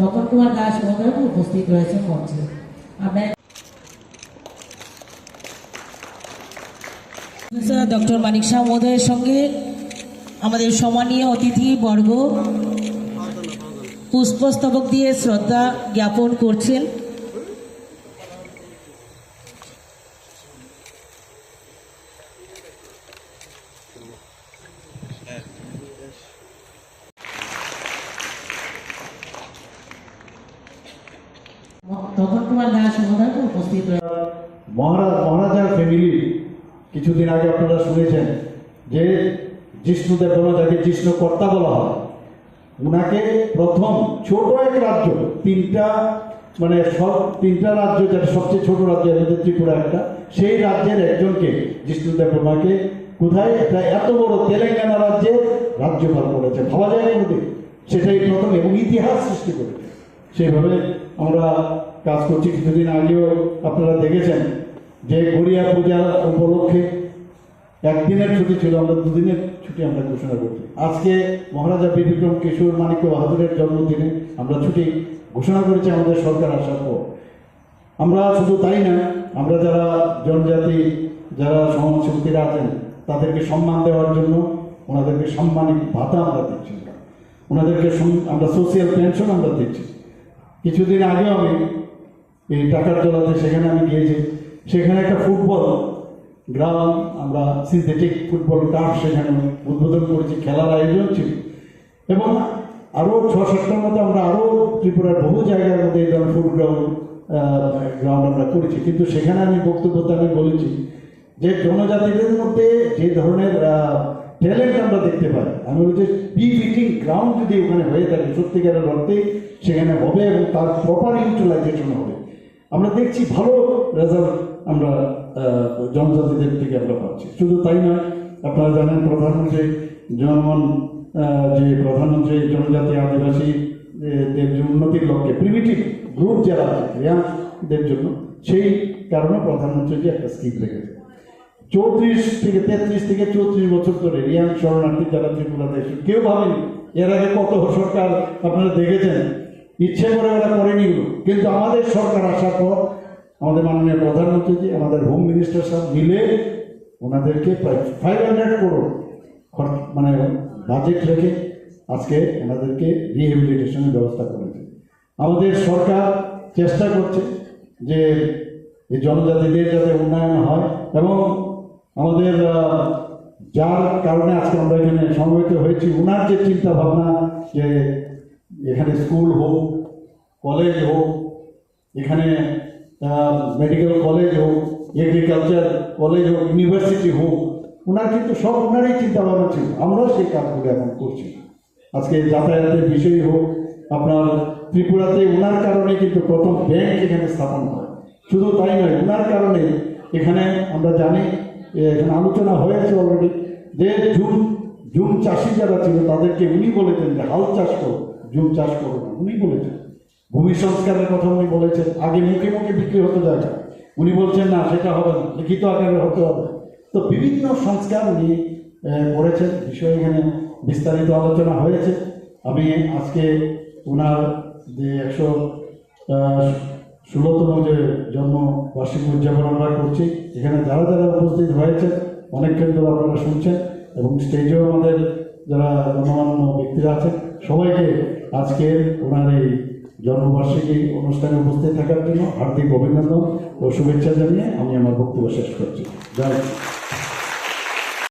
তপন কুমার দাস মহোদয় উপস্থিত রয়েছেন মঞ্চে। ডক্টর মানিক শাহ মহোদয়ের সঙ্গে আমাদের সম্মানীয় অতিথি বর্গ, পুষ্পস্তবক দিয়ে শ্রদ্ধা জ্ঞাপন করছেন। তপন কুমার ফ্যামিলি কিছুদিন আগে আপনারা শুনেছেন যে জিষ্ণুদেব যাকে জিষ্ণু কর্তা বলা হয়। উনাকে প্রথম ছোট এক রাজ্য, তিনটা মানে সব তিনটা রাজ্য যেটা সবচেয়ে ছোট রাজ্য আমাদের ত্রিপুরা একটা, সেই রাজ্যের একজনকে জিষ্ণুদেব ওনাকে কোথায়? একটা এত বড় তেলেঙ্গানা রাজ্যে রাজ্যপাল করেছে ভাবা যায় কোনোদিন সেটাই প্রথম এবং ইতিহাস সৃষ্টি করেছে। সেইভাবে আমরা কাজ করছি। কিছুদিন আগেও আপনারা দেখেছেন যে গড়িয়া পূজা উপলক্ষে একদিনের ছুটি ছিল, আমরা দুদিনের ছুটি আমরা ঘোষণা করছি। আজকে মহারাজা বীর বিক্রম কিশোর মানিক্য বাহাদুরের জন্মদিনে আমরা ছুটি ঘোষণা করেছি, আমাদের সরকার আসার পর। আমরা শুধু তাই না, আমরা যারা জনজাতি, যারা সমাজসেবীরা আছেন, তাদেরকে সম্মান দেওয়ার জন্য ওনাদেরকে সাম্মানিক ভাতা আমরা দিচ্ছি। ওনাদেরকে আমরা সোশিয়াল পেনশন আমরা দিচ্ছি। কিছুদিন আগেও আমি এই টাকার তোলাতে সেখানে আমি গিয়েছি। সেখানে একটা ফুটবল গ্রাউন্ড আমরা সিনথেটিক ফুটবল টার্ফ সেখানে উদ্বোধন করেছি, খেলার আয়োজন ছিল। এবং আরও ছ সাতটার মতো আমরা আরও ত্রিপুরার বহু জায়গার মধ্যে এই ধরনের ফুট গ্রাউন্ড আমরা করেছি। কিন্তু সেখানে আমি বক্তব্যতে আমি বলেছি যে জনজাতিদের মধ্যে যে ধরনের ট্যালেন্ট আমরা দেখতে পাই, আমি বলছি ফিটিং গ্রাউন্ড যদি ওখানে হয়ে থাকে সত্যিকারের অর্থে সেখানে হবে এবং তার প্রপার ইউটিলাইজেশন হবে। আমরা দেখছি ভালো রেজাল্ট আমরা জনজাতিদের থেকে আমরা পাচ্ছি। শুধু তাই নয় আপনারা জানেন প্রধানমন্ত্রী আহ, যে প্রধানমন্ত্রী জনজাতি আদিবাসী যে উন্নতির লক্ষ্যে প্রিমিটিভ গ্রুপ যারা আছে রিয়াংদের জন্য সেই কারণে প্রধানমন্ত্রী যে একটা স্কিম রেখেছে। চৌত্রিশ থেকে তেত্রিশ থেকে চৌত্রিশ বছর ধরে রিয়াং শরণার্থী যারা ত্রিপুরাতে কেউ ভাবেনি এর আগে কত সরকার আপনারা দেখেছেন? ইচ্ছে করে ওরা করেনি কিন্তু আমাদের সরকার আসার পর আমাদের মাননীয় প্রধানমন্ত্রীজি, আমাদের হোম মিনিস্টার সাহেব মিলে ওনাদেরকে প্রায় ফাইভ হান্ড্রেড করোড় মানে বাজেট রেখে আজকে ওনাদেরকে রিহেবিলিটেশনের ব্যবস্থা করেছে। আমাদের সরকার চেষ্টা করছে যে এই জনজাতিদের যাতে উন্নয়ন হয় এবং যার কারণে আজকে আমরা এখানে সমবেত হয়েছি। ওনার যে চিন্তা ভাবনা যে এখানে স্কুল হোক, কলেজ হোক, এখানে মেডিকেল কলেজ হোক এগ্রিকালচার কলেজ হোক ইউনিভার্সিটি হোক ওনার কিন্তু সব ওনারই চিন্তা ভাবনা ছিল। আমরাও সেই কাজগুলো এখন করছি। আজকে যাতায়াতের বিষয় হোক, আপনার ত্রিপুরাতে ওনার কারণে কিন্তু প্রথম ব্যাংক এখানে স্থাপন হয়। শুধু তাই নয় ওনার কারণে এখানে আমরা জানি এখানে আলোচনা হয়েছে অলরেডি যে জুম জুম চাষি যারা ছিল, তাদেরকে উনি বলেছেন যে, হাল চাষ করো জুম চাষ করো না। উনি বলেছেন। ভূমি সংস্কারের কথা উনি বলেছেন। আগে মুখে মুখে বিক্রি হতো জায়গা। উনি বলছেন, না, সেটা হবে না। লিখিত আকারে হতে হবে। তো বিভিন্ন সংস্কার উনি করেছেন। বিষয় এখানে বিস্তারিত আলোচনা হয়েছে। আমি আজকে ওনার যে একশো ষোলোতম যে জন্মবার্ষিকী উদযাপন আমরা করছি এখানে যারা যারা উপস্থিত হয়েছে, অনেক কেন্দ্র আপনারা শুনছেন এবং স্টেজেও আমাদের যারা গণ্যমান্য ব্যক্তিরা আছেন, সবাইকে আজকে ওনার এই জন্মবার্ষিকী অনুষ্ঠানে উপস্থিত থাকার জন্য হার্দিক অভিনন্দন ও শুভেচ্ছা জানিয়ে আমি আমার বক্তব্য শেষ করছি জয়।